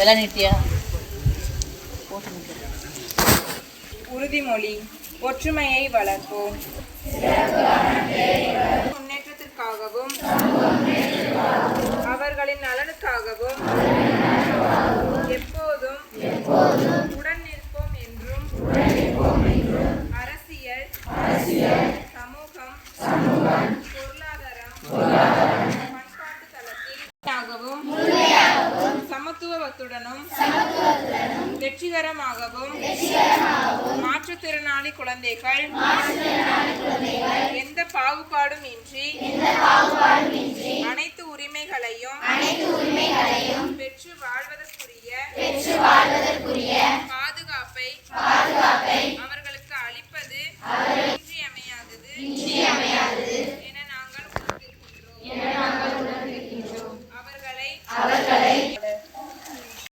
வெள்ளை நீட்டியா உறுதிமொழி ஒற்றுமையை வளர்ப்போம். முன்னேற்றத்திற்காகவும் அவர்களின் நலனுக்காகவும் எப்போதும் சமத்துவத்துடனும் வெற்றிகரமாகவும் மாற்றுத்திறனாளி குழந்தைகள் எந்த பாகுபாடும் இன்றி அனைத்து உரிமைகளையும் பெற்று வாழ்வதற்குரிய